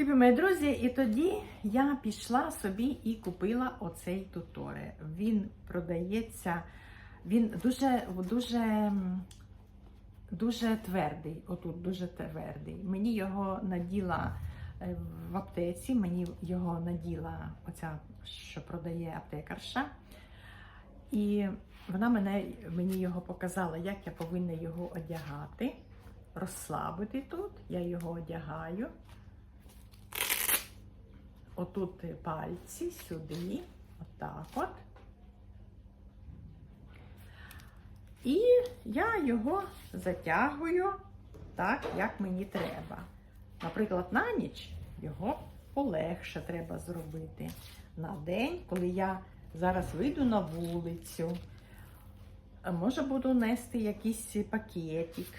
Любі мої друзі, і тоді я пішла собі і купила оцей туторе. Він продається, він дуже, дуже, дуже твердий. Отут дуже твердий. Мені його наділа е, в аптеці, мені його наділа оця, що продає аптекарша. І вона мене, мені його показала, як я повинна його одягати, розслабити тут. Я його одягаю. Отут пальці сюди, отак от. І я його затягую так, як мені треба. Наприклад, на ніч його полегше треба зробити. На день, коли я зараз вийду на вулицю, може буду нести якийсь пакетик,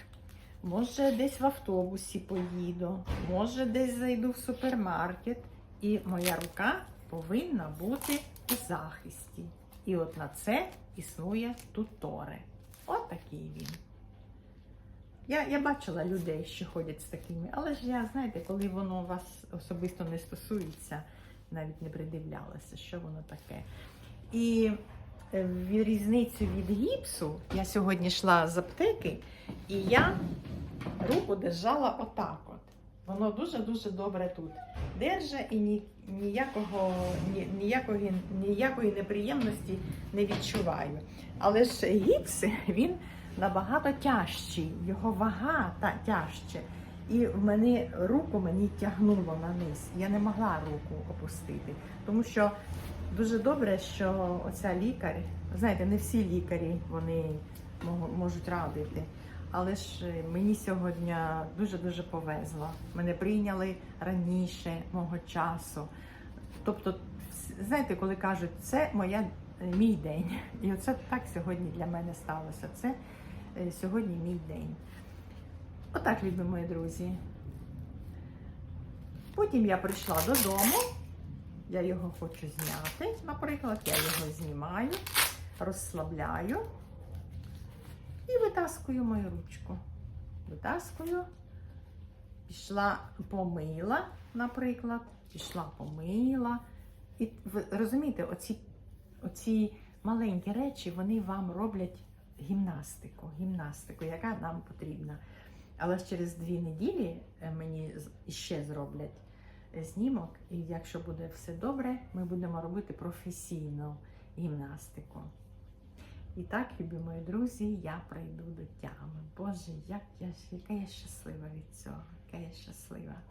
може десь в автобусі поїду, може десь зайду в супермаркет. І моя рука повинна бути у захисті. І от на це існує туторе. От такий він. Я, я бачила людей, що ходять з такими, але ж я, знаєте, коли воно вас особисто не стосується, навіть не придивлялася, що воно таке. І е, від різницю від гіпсу я сьогодні йшла з аптеки, і я руку держала отак от. Воно дуже-дуже добре тут держа і ні, ніякого, ні, ніякої, ніякої неприємності не відчуваю. Але ж гіпс, він набагато тяжчий, його вага та тяжче. І в мене руку мені тягнуло на низ. Я не могла руку опустити. Тому що дуже добре, що оця лікар, знаєте, не всі лікарі вони можуть радити. Але ж е, мені сьогодні дуже-дуже повезло. Мене прийняли раніше мого часу. Тобто, знаєте, коли кажуть, це моя, е, мій день. І оце так сьогодні для мене сталося. Це е, сьогодні мій день. Отак, любі мої друзі. Потім я прийшла додому. Я його хочу зняти, наприклад, я його знімаю, розслабляю. І витаскую мою ручку. Витаскую. Пішла, помила, наприклад. Пішла, помила. І ви розумієте, оці, оці маленькі речі, вони вам роблять гімнастику, гімнастику, яка нам потрібна. Але через дві неділі е, мені ще зроблять е, знімок, і якщо буде все добре, ми будемо робити професійну гімнастику. І так, любі мої друзі, я прийду до тями. Боже, як я, яка я щаслива від цього, яка я щаслива.